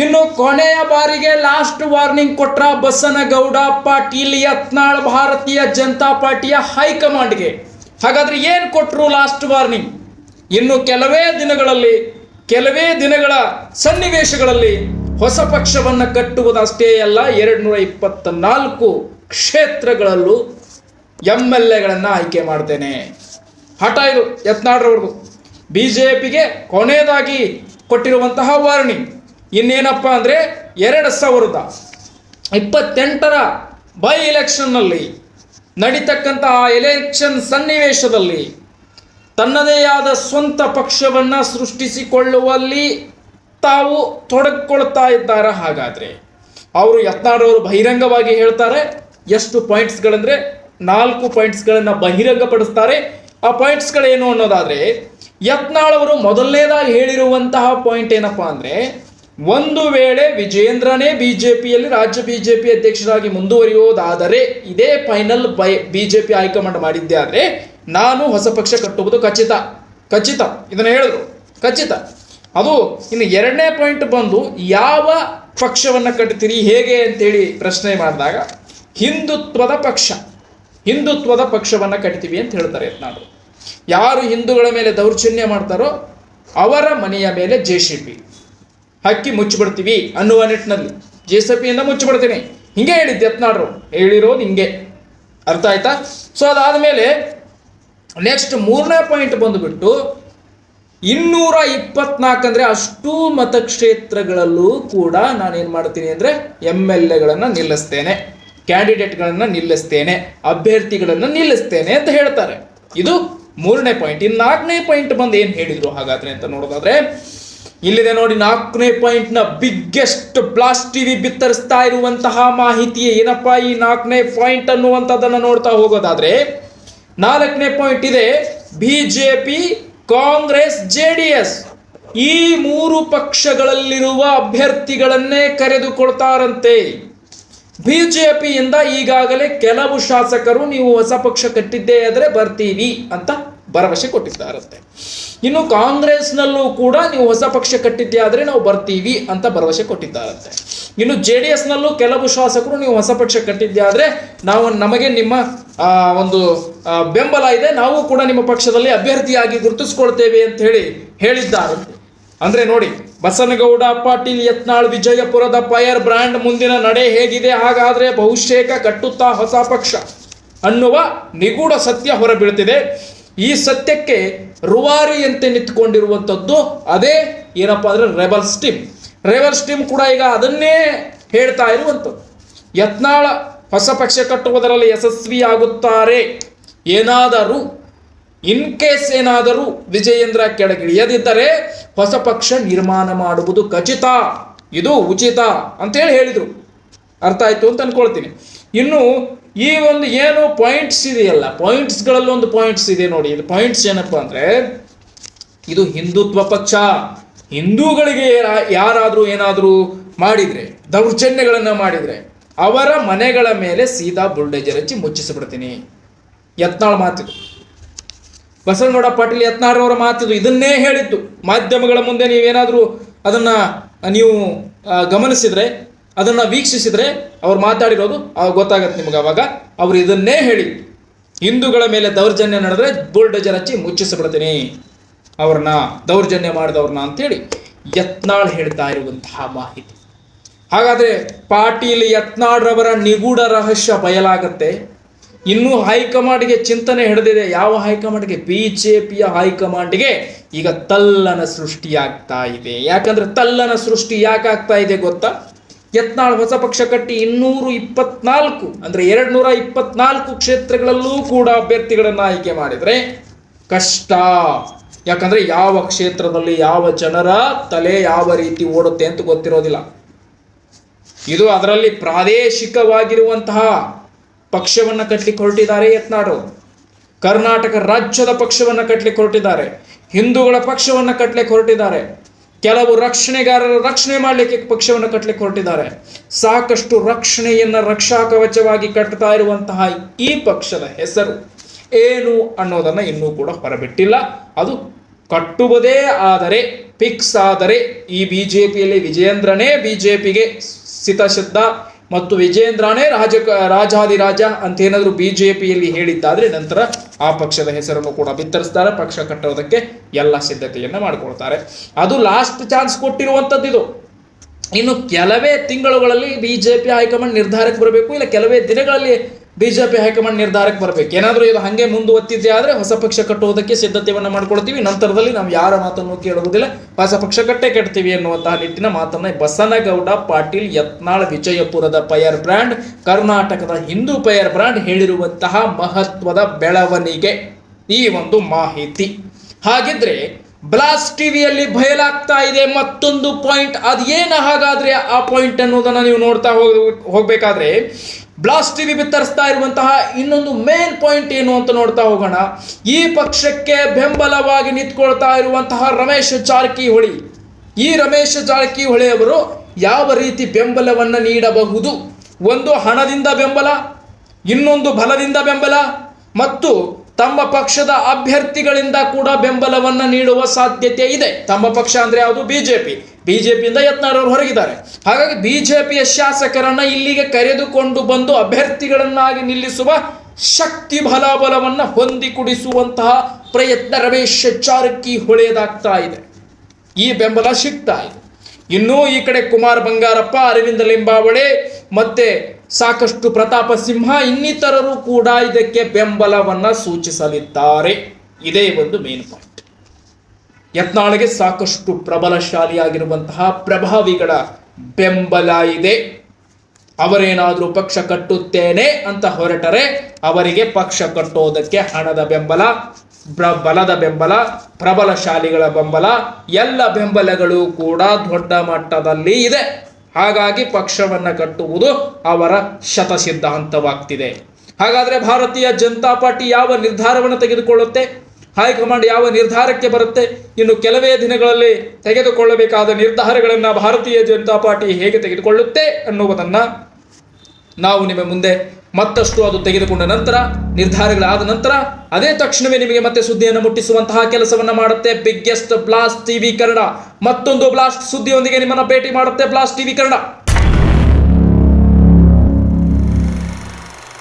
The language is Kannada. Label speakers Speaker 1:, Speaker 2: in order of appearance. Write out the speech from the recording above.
Speaker 1: ಇನ್ನು ಕೊನೆಯ ಬಾರಿಗೆ ಲಾಸ್ಟ್ ವಾರ್ನಿಂಗ್ ಕೊಟ್ರ ಬಸನಗೌಡ ಪಾಟೀಲ್ ಯತ್ನಾಳ್ ಭಾರತೀಯ ಜನತಾ ಪಾರ್ಟಿಯ ಹೈಕಮಾಂಡ್ಗೆ. ಹಾಗಾದ್ರೆ ಏನು ಕೊಟ್ಟರು ಲಾಸ್ಟ್ ವಾರ್ನಿಂಗ್ ಇನ್ನು ಕೆಲವೇ ದಿನಗಳಲ್ಲಿ, ಕೆಲವೇ ದಿನಗಳ ಸನ್ನಿವೇಶಗಳಲ್ಲಿ ಹೊಸ ಪಕ್ಷವನ್ನು ಕಟ್ಟುವುದಷ್ಟೇ ಅಲ್ಲ ಎರಡು ನೂರ ಇಪ್ಪತ್ತ ನಾಲ್ಕು ಕ್ಷೇತ್ರಗಳಲ್ಲೂ ಎಂ ಎಲ್ ಎಗಳನ್ನು ಆಯ್ಕೆ ಮಾಡ್ತೇನೆ. ಹಠ ಇದು ಯತ್ನಾಳ್ರವ್ರದ್ದು ಬಿ ಜೆ ಪಿಗೆ ಕೊನೆಯದಾಗಿ ಕೊಟ್ಟಿರುವಂತಹ ವಾರ್ನಿಂಗ್ ಇನ್ನೇನಪ್ಪ ಅಂದರೆ ಎರಡು ಸಾವಿರದ ಇಪ್ಪತ್ತೆಂಟರ ಬೈ ಎಲೆಕ್ಷನ್ನಲ್ಲಿ ಆ ಎಲೆಕ್ಷನ್ ಸನ್ನಿವೇಶದಲ್ಲಿ ತನ್ನದೇ ಆದ ಸ್ವಂತ ಪಕ್ಷವನ್ನು ಸೃಷ್ಟಿಸಿಕೊಳ್ಳುವಲ್ಲಿ ತಾವು ತೊಡಗಿಕೊಳ್ತಾ ಇದ್ದಾರೆ. ಹಾಗಾದರೆ ಅವರು ಯತ್ನಾಡೋರು ಬಹಿರಂಗವಾಗಿ ಹೇಳ್ತಾರೆ, ಎಷ್ಟು ಪಾಯಿಂಟ್ಸ್ಗಳಂದರೆ ನಾಲ್ಕು ಪಾಯಿಂಟ್ಸ್ಗಳನ್ನು ಬಹಿರಂಗಪಡಿಸ್ತಾರೆ. ಆ ಪಾಯಿಂಟ್ಸ್ಗಳೇನು ಅನ್ನೋದಾದರೆ, ಯತ್ನಾಳ್ ಅವರು ಮೊದಲನೇದಾಗಿ ಹೇಳಿರುವಂತಹ ಪಾಯಿಂಟ್ ಏನಪ್ಪಾ ಅಂದರೆ ಒಂದು ವೇಳೆ ವಿಜೇಂದ್ರನೇ ಬಿ ಜೆ ಪಿಯಲ್ಲಿ ರಾಜ್ಯ ಬಿ ಜೆ ಪಿ ಅಧ್ಯಕ್ಷರಾಗಿ ಮುಂದುವರಿಯುವುದಾದರೆ ಇದೇ final by B J P high command ಮಾಡಿದ್ದೆ ಆದರೆ ನಾನು ಹೊಸ ಪಕ್ಷ ಕಟ್ಟುವುದು ಖಚಿತ. ಖಚಿತ. ಇದನ್ನು ಹೇಳಿದ್ರು. ಖಚಿತ. ಅದು ಇನ್ನು ಎರಡನೇ ಪಾಯಿಂಟ್ ಬಂದು ಯಾವ ಪಕ್ಷವನ್ನು ಕಟ್ಟುತ್ತೀರಿ ಹೇಗೆ ಅಂತೇಳಿ ಪ್ರಶ್ನೆ ಮಾಡಿದಾಗ ಹಿಂದುತ್ವದ ಪಕ್ಷ. ಹಿಂದುತ್ವದ ಪಕ್ಷವನ್ನು ಕಟ್ತೀವಿ ಅಂತ ಹೇಳ್ತಾರೆ ನಾನು ಯಾರು ಹಿಂದೂಗಳ ಮೇಲೆ ದೌರ್ಜನ್ಯ ಮಾಡ್ತಾರೋ ಅವರ ಮನೆಯ ಮೇಲೆ ಜೆ ಸಿ ಪಿ ಹಕ್ಕಿ ಮುಚ್ಚಿಬಿಡ್ತೀವಿ ಅನ್ನುವ ನಿಟ್ಟಿನಲ್ಲಿ ಜೆ ಸಿ ಪಿಯಿಂದ ಮುಚ್ಚಿಬಿಡ್ತೀನಿ. ಹಿಂಗೆ ಹೇಳಿದ್ದು ಯತ್ನಾಡ್ರು ಹೇಳಿರೋದು ಹಿಂಗೆ. ಅರ್ಥ ಆಯ್ತಾ? ಸೊ ಅದಾದಮೇಲೆ ನೆಕ್ಸ್ಟ್ ಮೂರನೇ ಪಾಯಿಂಟ್ ಬಂದುಬಿಟ್ಟು ಇನ್ನೂರ ಇಪ್ಪತ್ನಾಲ್ಕು ಅಂದರೆ ಅಷ್ಟು ಮತಕ್ಷೇತ್ರಗಳಲ್ಲೂ ಕೂಡ ನಾನೇನು ಮಾಡ್ತೀನಿ ಅಂದರೆ ಎಂ ಎಲ್ ಎಗಳನ್ನು ನಿಲ್ಲಿಸ್ತೇನೆ. ಕ್ಯಾಂಡಿಡೇಟ್ಗಳನ್ನು ನಿಲ್ಲಿಸ್ತೇನೆ. ಅಭ್ಯರ್ಥಿಗಳನ್ನು ನಿಲ್ಲಿಸ್ತೇನೆ ಅಂತ ಹೇಳ್ತಾರೆ. ಇದು ಮೂರನೇ ಪಾಯಿಂಟ್ ಇನ್ನು ನಾಲ್ಕನೇ ಪಾಯಿಂಟ್ ಬಂದು ಏನು ಹೇಳಿದ್ರು ಹಾಗಾದ್ರೆ ಅಂತ ನೋಡೋದಾದ್ರೆ ಇಲ್ಲಿದೆ ನೋಡಿ, ನಾಲ್ಕನೇ ಪಾಯಿಂಟ್ನ ಬಿಗ್ಗೆಸ್ಟ್ ಬ್ಲಾಸ್ಟ್ ಟಿವಿ ಬಿತ್ತರಿಸ್ತಾ ಇರುವಂತಹ ಮಾಹಿತಿ ಏನಪ್ಪಾ ಈ ನಾಲ್ಕನೇ ಪಾಯಿಂಟ್ ಅನ್ನುವಂಥದ್ದನ್ನು ನೋಡ್ತಾ ಹೋಗೋದಾದ್ರೆ, ನಾಲ್ಕನೇ ಪಾಯಿಂಟ್ ಇದೆ ಬಿಜೆಪಿ ಕಾಂಗ್ರೆಸ್ ಜೆ ಎಸ್ ಈ ಮೂರು ಪಕ್ಷಗಳಲ್ಲಿರುವ ಅಭ್ಯರ್ಥಿಗಳನ್ನೇ ಕರೆದುಕೊಳ್ತಾರಂತೆ. ಬಿಜೆಪಿಯಿಂದ ಈಗಾಗಲೇ ಕೆಲವು ಶಾಸಕರು ನೀವು ಹೊಸ ಪಕ್ಷ ಕಟ್ಟಿದ್ದೇ ಆದರೆ ಬರ್ತೀವಿ ಅಂತ ಭರವಸೆ ಕೊಟ್ಟಿದ್ದಾರಂತೆ. ಇನ್ನು ಕಾಂಗ್ರೆಸ್ನಲ್ಲೂ ಕೂಡ ನೀವು ಹೊಸ ಪಕ್ಷ ಕಟ್ಟಿದ್ದೆ ಆದರೆ ನಾವು ಬರ್ತೀವಿ ಅಂತ ಭರವಸೆ ಕೊಟ್ಟಿದ್ದಾರಂತೆ. ಇನ್ನು ಜೆ ಡಿ ಎಸ್ನಲ್ಲೂ ಕೆಲವು ಶಾಸಕರು ನೀವು ಹೊಸ ಪಕ್ಷ ಕಟ್ಟಿದ್ದೆ ಆದರೆ ನಾವು ನಮಗೆ ನಿಮ್ಮ ಒಂದು ಬೆಂಬಲ ಇದೆ. ನಾವು ಕೂಡ ನಿಮ್ಮ ಪಕ್ಷದಲ್ಲಿ ಅಭ್ಯರ್ಥಿಯಾಗಿ ಗುರುತಿಸ್ಕೊಳ್ತೇವೆ ಅಂತ ಹೇಳಿ ಹೇಳಿದ್ದಾರಂತೆ. ಅಂದರೆ ನೋಡಿ, ಬಸನಗೌಡ, ಪಾಟೀಲ್, ಯತ್ನಾಳ್, ವಿಜಯಪುರದ ಫೈರ್ ಬ್ರ್ಯಾಂಡ್ ಮುಂದಿನ ನಡೆ ಹೇಗಿದೆ? ಹಾಗಾದರೆ ಬಹುಶೇಕ ಕಟ್ಟುತ್ತಾ ಹೊಸ ಪಕ್ಷ ಅನ್ನುವ ನಿಗೂಢ ಸತ್ಯ ಹೊರಬೀಳ್ತಿದೆ. ಈ ಸತ್ಯಕ್ಕೆ ರುವಾರಿಯಂತೆ ನಿಂತ್ಕೊಂಡಿರುವಂಥದ್ದು ಅದೇ ಏನಪ್ಪ ಅಂದ್ರೆ ರೆಬಲ್ ಸ್ಟೀಮ್. ರೆಬಲ್ ಸ್ಟೀಮ್ ಕೂಡ ಈಗ ಅದನ್ನೇ ಹೇಳ್ತಾ ಇರುವಂಥದ್ದು ಯತ್ನಾಳ ಹೊಸ ಪಕ್ಷ ಕಟ್ಟುವುದರಲ್ಲಿ ಯಶಸ್ವಿಯಾಗುತ್ತಾರೆ ಏನಾದರೂ ಇನ್ ಕೇಸ್ ಏನಾದರೂ ವಿಜಯೇಂದ್ರ ಕೆಳಗಿಳಿಯದಿದ್ದರೆ ಹೊಸ ಪಕ್ಷ ನಿರ್ಮಾಣ ಮಾಡುವುದು ಖಚಿತ. ಇದು ಉಚಿತ ಅಂತೇಳಿ ಹೇಳಿದರು. ಅರ್ಥ ಆಯಿತು ಅಂತ ಅನ್ಕೊಳ್ತೀನಿ. ಇನ್ನು ಈ ಒಂದು ಏನು ಪಾಯಿಂಟ್ಸ್ ಇದೆಯಲ್ಲ ಪಾಯಿಂಟ್ಸ್ಗಳಲ್ಲಿ ಒಂದು ಪಾಯಿಂಟ್ಸ್ ಇದೆ ನೋಡಿ. ಇದು ಪಾಯಿಂಟ್ಸ್ ಏನಪ್ಪ ಅಂದರೆ, ಇದು ಹಿಂದುತ್ವ ಪಕ್ಷ. ಹಿಂದೂಗಳಿಗೆ ಯಾರಾದರೂ ಏನಾದರೂ ಮಾಡಿದರೆ, ದೌರ್ಜನ್ಯಗಳನ್ನು ಮಾಡಿದರೆ, ಅವರ ಮನೆಗಳ ಮೇಲೆ ಸೀದಾ ಬುಲ್ಡೇಜರ್ ಹಚ್ಚಿ ಮುಚ್ಚಿಸಿಬಿಡ್ತೀನಿ. ಯತ್ನಾಳ್ ಮಾತಿದು. ಬಸವನಗೌಡ ಪಾಟೀಲ್ ಯತ್ನಾಳ್ರವರ ಮಾತಿದು. ಇದನ್ನೇ ಹೇಳಿತ್ತು ಮಾಧ್ಯಮಗಳ ಮುಂದೆ ನೀವೇನಾದರೂ ಅದನ್ನು ನೀವು ಗಮನಿಸಿದರೆ ಅದನ್ನು ವೀಕ್ಷಿಸಿದರೆ ಅವ್ರು ಮಾತಾಡಿರೋದು ಅವಾಗ ಗೊತ್ತಾಗತ್ತೆ ನಿಮ್ಗೆ ಅವಾಗ. ಅವರು ಇದನ್ನೇ ಹೇಳಿ. ಹಿಂದೂಗಳ ಮೇಲೆ ದೌರ್ಜನ್ಯ ನಡೆದ್ರೆ ಬುಲ್ಡೋಜರ್ ಹಚ್ಚಿ ಮುಚ್ಚಿಸಿಬಿಡ್ತೀನಿ. ಅವ್ರನ್ನ, ದೌರ್ಜನ್ಯ ಮಾಡಿದವ್ರನ್ನ ಅಂತೇಳಿ ಯತ್ನಾಳ್ ಹೇಳ್ತಾ ಇರುವಂತಹ ಮಾಹಿತಿ. ಹಾಗಾದ್ರೆ ಪಾಟೀಲ್ ಯತ್ನಾಳ್ರವರ ನಿಗೂಢ ರಹಸ್ಯ ಬಯಲಾಗತ್ತೆ. ಇನ್ನೂ ಹೈಕಮಾಂಡ್ಗೆ ಚಿಂತನೆ ಹಿಡಿದಿದೆ. ಯಾವ ಹೈಕಮಾಂಡ್ಗೆ? ಬಿ ಜೆ ಪಿಯ ಹೈಕಮಾಂಡ್ಗೆ. ಈಗ ತಲ್ಲನ ಸೃಷ್ಟಿಯಾಗ್ತಾ ಇದೆ. ಯಾಕಂದ್ರೆ ತಲ್ಲನ ಸೃಷ್ಟಿ ಯಾಕಾಗ್ತಾ ಇದೆ ಗೊತ್ತಾ? ಯತ್ನಾಳ್ ಹೊಸ ಪಕ್ಷ ಕಟ್ಟಿ ಇನ್ನೂರು ಇಪ್ಪತ್ನಾಲ್ಕು, ಅಂದ್ರೆ ಎರಡು ನೂರ ಇಪ್ಪತ್ನಾಲ್ಕು ಕ್ಷೇತ್ರಗಳಲ್ಲೂ ಕೂಡ ಅಭ್ಯರ್ಥಿಗಳನ್ನು ಆಯ್ಕೆ ಮಾಡಿದರೆ ಕಷ್ಟ. ಯಾಕಂದ್ರೆ ಯಾವ ಕ್ಷೇತ್ರದಲ್ಲಿ ಯಾವ ಜನರ ತಲೆ ಯಾವ ರೀತಿ ಓಡುತ್ತೆ ಅಂತ ಗೊತ್ತಿರೋದಿಲ್ಲ. ಇದು ಅದರಲ್ಲಿ ಪ್ರಾದೇಶಿಕವಾಗಿರುವಂತಹ ಪಕ್ಷವನ್ನು ಕಟ್ಟಲಿಕ್ಕೆ ಹೊರಟಿದ್ದಾರೆ ಯತ್ನಾಡು ಕರ್ನಾಟಕ ರಾಜ್ಯದ ಪಕ್ಷವನ್ನು ಕಟ್ಟಲಿಕ್ಕೆ ಹೊರಟಿದ್ದಾರೆ ಹಿಂದೂಗಳ ಪಕ್ಷವನ್ನು ಕಟ್ಟಲಿಕ್ಕೆ ಹೊರಟಿದ್ದಾರೆ ಕೆಲವು ರಕ್ಷಣೆಗಾರರ ರಕ್ಷಣೆ ಮಾಡಲಿಕ್ಕೆ ಪಕ್ಷವನ್ನು ಕಟ್ಟಲಿಕ್ಕೆ ಹೊರಟಿದ್ದಾರೆ. ಸಾಕಷ್ಟು ರಕ್ಷಣೆಯನ್ನು ರಕ್ಷಾ ಕವಚವಾಗಿ ಕಟ್ಟುತ್ತಾ ಇರುವಂತಹ ಈ ಪಕ್ಷದ ಹೆಸರು ಏನು ಅನ್ನೋದನ್ನು ಇನ್ನೂ ಕೂಡ ಹೊರಬಿಟ್ಟಿಲ್ಲ. ಅದು ಕಟ್ಟುವುದೇ ಆದರೆ, ಫಿಕ್ಸ್ ಆದರೆ ಈ ಬಿಜೆಪಿಯಲ್ಲಿ ವಿಜಯೇಂದ್ರನೇ ಬಿಜೆಪಿಗೆ ಸಿತಸಿದ್ಧ ಮತ್ತು ವಿಜಯೇಂದ್ರನೇ ರಾಜ ರಾಜಾದಿರಾಜ ಅಂತ ಏನಾದರೂ ಪಿಯಲ್ಲಿ ಹೇಳಿದ್ದಾದರೆ ನಂತರ ಆ ಪಕ್ಷದ ಹೆಸರನ್ನು ಕೂಡ ಬಿತ್ತರಿಸ್ತಾರೆ. ಪಕ್ಷ ಕಟ್ಟೋದಕ್ಕೆ ಎಲ್ಲ ಸಿದ್ಧತೆಯನ್ನು ಮಾಡಿಕೊಳ್ತಾರೆ. ಅದು ಲಾಸ್ಟ್ ಚಾನ್ಸ್ ಕೊಟ್ಟಿರುವಂಥದ್ದು ಇದು. ಇನ್ನು ಕೆಲವೇ ತಿಂಗಳುಗಳಲ್ಲಿ ಬಿ ಜೆ ಪಿ ಹೈಕಮಾಂಡ್ ನಿರ್ಧಾರಕ್ಕೆ ಬರಬೇಕು. ಇಲ್ಲ, ಕೆಲವೇ ದಿನಗಳಲ್ಲಿ ಬಿಜೆಪಿ ಹೈಕಮಾಂಡ್ ನಿರ್ಧಾರಕ್ಕೆ ಬರಬೇಕು. ಏನಾದರೂ ಇದು ಹಾಗೆ ಮುಂದುವತ್ತಿದೆ ಆದರೆ ಹೊಸ ಪಕ್ಷ ಕಟ್ಟುವುದಕ್ಕೆ ಸಿದ್ಧತೆಯನ್ನು ಮಾಡ್ಕೊಳ್ತೀವಿ. ನಂತರದಲ್ಲಿ ನಾವು ಯಾರ ಮಾತನ್ನು ಕೇಳುವುದಿಲ್ಲ ಹೊಸ ಪಕ್ಷ ಕಟ್ಟೆ ಕಟ್ತೀವಿ ಎನ್ನುವಂತಹ ನಿಟ್ಟಿನ ಮಾತನ್ನ ಬಸನಗೌಡ, ಪಾಟೀಲ್, ಯತ್ನಾಳ್, ವಿಜಯಪುರದ ಪಯರ್ ಬ್ರ್ಯಾಂಡ್, ಕರ್ನಾಟಕದ ಹಿಂದೂ ಪಯರ್ ಬ್ರ್ಯಾಂಡ್ ಹೇಳಿರುವಂತಹ ಮಹತ್ವದ ಬೆಳವಣಿಗೆ ಈ ಒಂದು ಮಾಹಿತಿ. ಹಾಗಿದ್ರೆ ಬ್ಲಾಸ್ಟ್ ಟಿವಿಯಲ್ಲಿ ಬಯಲಾಗ್ತಾ ಇದೆ ಮತ್ತೊಂದು ಪಾಯಿಂಟ್. ಅದೇನ ಹಾಗಾದ್ರೆ ಆ ಪಾಯಿಂಟ್ ಅನ್ನೋದನ್ನ ನೀವು ನೋಡ್ತಾ ಹೋಗ್, ಹೋಗ್ಬೇಕಾದ್ರೆ ಬ್ಲಾಸ್ಟ್ ಟಿವಿ ಬಿತ್ತರಿಸ್ತಾ ಇರುವಂತಹ ಇನ್ನೊಂದು ಮೇನ್ ಪಾಯಿಂಟ್ ಏನು ಅಂತ ನೋಡ್ತಾ ಹೋಗೋಣ. ಈ ಪಕ್ಷಕ್ಕೆ ಬೆಂಬಲವಾಗಿ ನಿಂತ್ಕೊಳ್ತಾ ಇರುವಂತಹ ರಮೇಶ್ ಜಾರಕಿಹೊಳಿ. ಈ ರಮೇಶ್ ಜಾರಕಿಹೊಳಿ ಅವರು ಯಾವ ರೀತಿ ಬೆಂಬಲವನ್ನು ನೀಡಬಹುದು? ಒಂದು ಹಣದಿಂದ ಬೆಂಬಲ, ಇನ್ನೊಂದು ಬಲದಿಂದ ಬೆಂಬಲ, ಮತ್ತು ತಮ್ಮ ಪಕ್ಷದ ಅಭ್ಯರ್ಥಿಗಳಿಂದ ಕೂಡ ಬೆಂಬಲವನ್ನು ನೀಡುವ ಸಾಧ್ಯತೆ ಇದೆ. ತಮ್ಮ ಪಕ್ಷ ಅಂದ್ರೆ ಯಾವುದು? ಬಿಜೆಪಿ ಬಿಜೆಪಿಯಿಂದ ಯತ್ನಾರವರು ಹೊರಗಿದ್ದಾರೆ. ಹಾಗಾಗಿ ಬಿ ಜೆ ಪಿಯ ಶಾಸಕರನ್ನು ಇಲ್ಲಿಗೆ ಕರೆದುಕೊಂಡು ಬಂದು ಅಭ್ಯರ್ಥಿಗಳನ್ನಾಗಿ ನಿಲ್ಲಿಸುವ ಶಕ್ತಿ ಹೊಂದಿ ಹೊಂದಿಕೊಡಿಸುವಂತಹ ಪ್ರಯತ್ನ ರಮೇಶ್ ಜಾರಕಿಹೊಳಿಯದಾಗ್ತಾ ಇದೆ. ಈ ಬೆಂಬಲ ಸಿಗ್ತಾ ಇದೆ. ಇನ್ನೂ ಈ ಕಡೆ ಕುಮಾರ್ ಬಂಗಾರಪ್ಪ, ಅರವಿಂದ ಲಿಂಬಾವಳಿ ಮತ್ತೆ ಸಾಕಷ್ಟು ಪ್ರತಾಪ ಸಿಂಹ ಇನ್ನಿತರರು ಕೂಡ ಇದಕ್ಕೆ ಬೆಂಬಲವನ್ನ ಸೂಚಿಸಲಿದ್ದಾರೆ. ಇದೇ ಒಂದು ಮೇನ್ ಪಾಯಿಂಟ್ ಯತ್ನಾಳಿಗೆ ಸಾಕಷ್ಟು ಪ್ರಬಲಶಾಲಿಯಾಗಿರುವಂತಹ ಪ್ರಭಾವಿಗಳ ಬೆಂಬಲ ಇದೆ. ಅವರೇನಾದರೂ ಪಕ್ಷ ಕಟ್ಟುತ್ತೇನೆ ಅಂತ ಹೊರಟರೆ ಅವರಿಗೆ ಪಕ್ಷ ಕಟ್ಟೋದಕ್ಕೆ ಹಣದ ಬೆಂಬಲ ಬಲದ ಬೆಂಬಲ, ಪ್ರಬಲಶಾಲಿಗಳ ಬೆಂಬಲ, ಎಲ್ಲ ಬೆಂಬಲಗಳು ಕೂಡ ದೊಡ್ಡ ಮಟ್ಟದಲ್ಲಿ ಇದೆ. ಹಾಗಾಗಿ ಪಕ್ಷವನ್ನು ಕಟ್ಟುವುದು ಅವರ ಶತಸಿದ್ಧಾಂತವಾಗ್ತಿದೆ. ಹಾಗಾದ್ರೆ ಭಾರತೀಯ ಜನತಾ ಪಾರ್ಟಿ ಯಾವ ನಿರ್ಧಾರವನ್ನು ತೆಗೆದುಕೊಳ್ಳುತ್ತೆ? ಹೈಕಮಾಂಡ್ ಯಾವ ನಿರ್ಧಾರಕ್ಕೆ ಬರುತ್ತೆ ಇನ್ನು ಕೆಲವೇ ದಿನಗಳಲ್ಲಿ ತೆಗೆದುಕೊಳ್ಳಬೇಕಾದ ನಿರ್ಧಾರಗಳನ್ನು ಭಾರತೀಯ ಜನತಾ ಪಾರ್ಟಿ ಹೇಗೆ ತೆಗೆದುಕೊಳ್ಳುತ್ತೆ ಅನ್ನುವುದನ್ನು ನಾವು ನಿಮ್ಮ ಮುಂದೆ ಮತ್ತಷ್ಟು ಅದು ತೆಗೆದುಕೊಂಡ ನಂತರ, ನಿರ್ಧಾರಗಳಾದ ನಂತರ, ಅದೇ ತಕ್ಷಣವೇ ನಿಮಗೆ ಮತ್ತೆ ಸುದ್ದಿಯನ್ನು ಮುಟ್ಟಿಸುವಂತಹ ಕೆಲಸವನ್ನು ಮಾಡುತ್ತೆ. Biggest blast TV Kannada. ಮತ್ತೊಂದು ಬ್ಲಾಸ್ಟ್ ಸುದ್ದಿಯೊಂದಿಗೆ ನಿಮ್ಮನ್ನ ಭೇಟಿ ಮಾಡುತ್ತೆ ಬ್ಲಾಸ್ಟ್ ಟಿವಿ ಕನ್ನಡ.